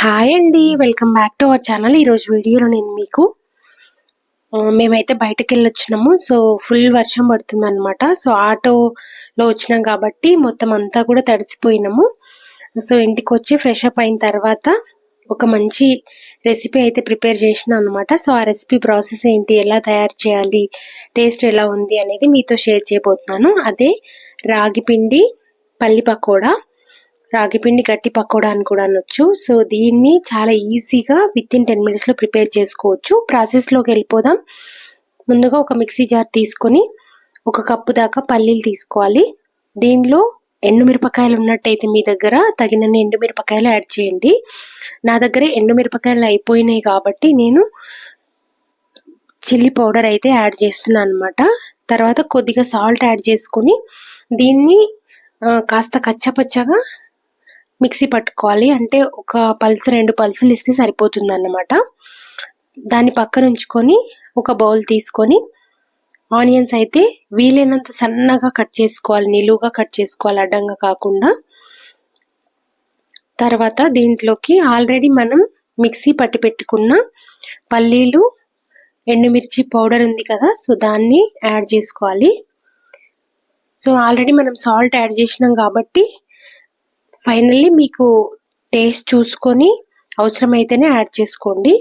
Hi అండి welcome back to our channel ఈరోజు వీడియోలో నేను మీకు మేమైతే బయటకు వెళ్ళొచ్చినాము. సో ఫుల్ వర్షం పడుతుంది అనమాట సో ఆటోలో వచ్చినాం కాబట్టి మొత్తం అంతా కూడా తడిసిపోయినాము. సో ఇంటికి వచ్చి ఫ్రెష్ అప్ అయిన తర్వాత ఒక మంచి రెసిపీ అయితే ప్రిపేర్ చేసిన అనమాట సో ఆ రెసిపీ ప్రాసెస్ ఏంటి ఎలా తయారు చేయాలి టేస్ట్ ఎలా ఉంది అనేది మీతో షేర్ చేయబోతున్నాను. అదే రాగి పిండి పల్లి పకోడా రాగిపిండి గట్టి పకోడా అని కూడా అనొచ్చు. సో దీన్ని చాలా ఈజీగా విత్ ఇన్ టెన్ మినిట్స్లో ప్రిపేర్ చేసుకోవచ్చు. ప్రాసెస్లోకి వెళ్ళిపోదాం. ముందుగా ఒక మిక్సీ జార్ తీసుకొని ఒక కప్పు దాకా పల్లీలు తీసుకోవాలి. దీనిలో ఎండుమిరపకాయలు ఉన్నట్టయితే మీ దగ్గర తగినన్ని ఎండుమిరపకాయలు యాడ్ చేయండి. నా దగ్గర ఎండుమిరపకాయలు అయిపోయినాయి కాబట్టి నేను చిల్లీ పౌడర్ అయితే యాడ్ చేస్తున్నాను అనమాట తర్వాత కొద్దిగా సాల్ట్ యాడ్ చేసుకొని దీన్ని కాస్త కచ్చపచ్చగా మిక్సీ పట్టుకోవాలి. అంటే ఒక పల్స్ రెండు పల్సులు ఇస్తే సరిపోతుంది అన్నమాట దాన్ని పక్కన ఉంచుకొని ఒక బౌల్ తీసుకొని ఆనియన్స్ అయితే వీలైనంత సన్నగా కట్ చేసుకోవాలి. నిలువుగా కట్ చేసుకోవాలి. అడ్డంగా కాకుండా. తర్వాత దీంట్లోకి ఆల్రెడీ మనం మిక్సీ పట్టి పెట్టుకున్న పల్లీలు ఎండుమిర్చి పౌడర్ ఉంది కదా సో దాన్ని యాడ్ చేసుకోవాలి. సో ఆల్రెడీ మనం సాల్ట్ యాడ్ చేసినాం కాబట్టి ఫైనల్లీ మీకు టేస్ట్ చూసుకొని అవసరమైతేనే యాడ్ చేసుకోండి.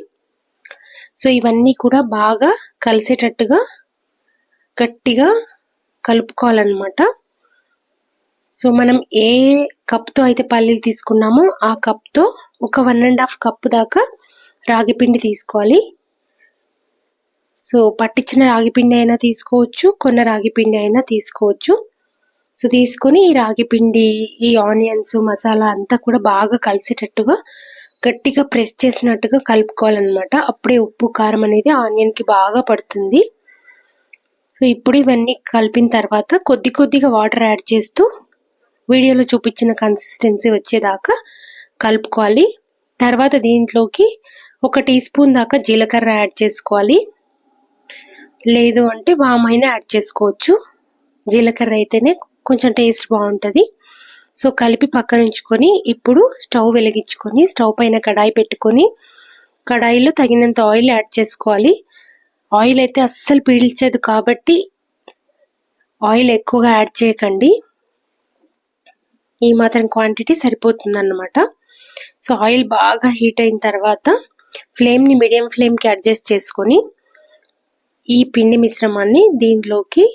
సో ఇవన్నీ కూడా బాగా కలిసేటట్టుగా గట్టిగా కలుపుకోవాలన్నమాట. సో మనం ఏ కప్తో అయితే పల్లీలు తీసుకున్నామో ఆ కప్తో ఒక వన్ అండ్ హాఫ్ కప్ దాకా రాగిపిండి తీసుకోవాలి. సో పట్టించిన రాగిపిండి అయినా తీసుకోవచ్చు కొన్న రాగిపిండి అయినా తీసుకోవచ్చు. సో తీసుకొని ఈ రాగి పిండి ఈ ఆనియన్స్ మసాలా అంతా కూడా బాగా కలిసేటట్టుగా గట్టిగా ప్రెస్ చేసినట్టుగా కలుపుకోవాలన్నమాట. అప్పుడే ఉప్పు కారం అనేది ఆనియన్కి బాగా పడుతుంది. సో ఇప్పుడు ఇవన్నీ కలిపిన తర్వాత కొద్ది కొద్దిగా వాటర్ యాడ్ చేస్తూ వీడియోలో చూపించిన కన్సిస్టెన్సీ వచ్చేదాకా కలుపుకోవాలి. తర్వాత దీంట్లోకి ఒక టీ స్పూన్ దాకా జీలకర్ర యాడ్ చేసుకోవాలి. లేదు అంటే వామైనా యాడ్ చేసుకోవచ్చు. జీలకర్ర అయితేనే కొంచెం టేస్ట్ బాగుంటుంది. సో కలిపి పక్కన ఉంచుకొని ఇప్పుడు స్టవ్ వెలిగించుకొని స్టవ్ పైన కడాయి పెట్టుకొని కడాయిలో తగినంత ఆయిల్ యాడ్ చేసుకోవాలి. ఆయిల్ అయితే అస్సలు పీల్చదు కాబట్టి ఆయిల్ ఎక్కువగా యాడ్ చేయకండి. ఈ మాత్రం క్వాంటిటీ సరిపోతుంది అన్నమాట సో ఆయిల్ బాగా హీట్ అయిన తర్వాత ఫ్లేమ్ని మీడియం ఫ్లేమ్కి అడ్జస్ట్ చేసుకొని ఈ పిండి మిశ్రమాన్ని దీంట్లోకి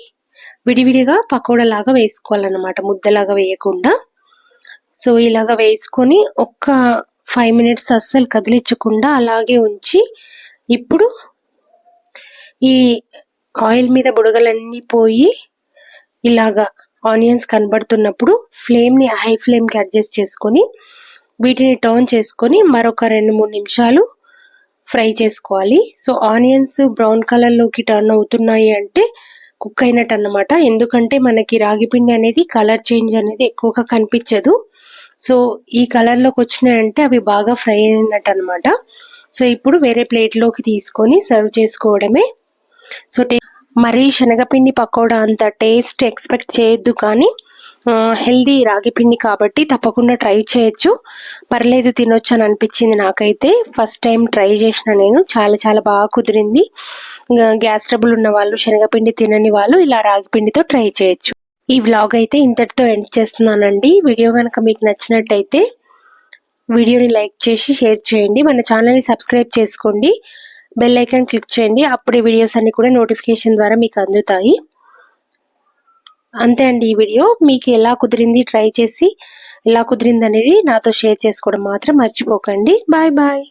విడివిడిగా పకోడా లాగా వేసుకోవాలన్నమాట ముద్దలాగా వేయకుండా. సో ఇలాగ వేసుకొని ఒక్క ఫైవ్ మినిట్స్ అస్సలు కదిలించకుండా అలాగే ఉంచి ఇప్పుడు ఈ ఆయిల్ మీద బుడగలన్నీ పోయి ఇలాగా ఆనియన్స్ కనబడుతున్నప్పుడు ఫ్లేమ్ని హై ఫ్లేమ్కి అడ్జస్ట్ చేసుకొని వీటిని టర్న్ చేసుకొని మరొక రెండు మూడు నిమిషాలు ఫ్రై చేసుకోవాలి. సో ఆనియన్స్ బ్రౌన్ కలర్లోకి టర్న్ అవుతున్నాయి అంటే కుక్ అయినట్టు అనమాట ఎందుకంటే మనకి రాగి పిండి అనేది కలర్ చేంజ్ అనేది ఎక్కువగా కనిపించదు. సో ఈ కలర్లోకి వచ్చినాయంటే అవి బాగా ఫ్రై అయినట్టు అనమాట సో ఇప్పుడు వేరే ప్లేట్లోకి తీసుకొని సర్వ్ చేసుకోవడమే. సో మరీ శనగపిండి పకోడా అంత టేస్ట్ ఎక్స్పెక్ట్ చేయొద్దు కానీ హెల్దీ రాగి పిండి కాబట్టి తప్పకుండా ట్రై చేయొచ్చు. పర్లేదు తినొచ్చు అని అనిపించింది నాకైతే. ఫస్ట్ టైం ట్రై చేసిన నేను. చాలా చాలా బాగా కుదిరింది. గ్యాస్ ట్రబుల్ ఉన్న వాళ్ళు శనగపిండి తినని వాళ్ళు ఇలా రాగి పిండితో ట్రై చేయొచ్చు. ఈ వ్లాగ్ అయితే ఇంతటితో ఎండ్ చేస్తున్నానండి. వీడియో కనుక మీకు నచ్చినట్టయితే వీడియోని లైక్ చేసి షేర్ చేయండి. మన ఛానల్ని సబ్స్క్రైబ్ చేసుకోండి. బెల్ ఐకాన్ క్లిక్ చేయండి. అప్పుడే వీడియోస్ అన్ని కూడా నోటిఫికేషన్ ద్వారా మీకు అందుతాయి. అంతే అండి ఈ వీడియో. మీకు ఎలా కుదిరింది ట్రై చేసి ఎలా కుదిరింది అనేది నాతో షేర్ చేసుకోవడం మాత్రం మర్చిపోకండి. Bye bye.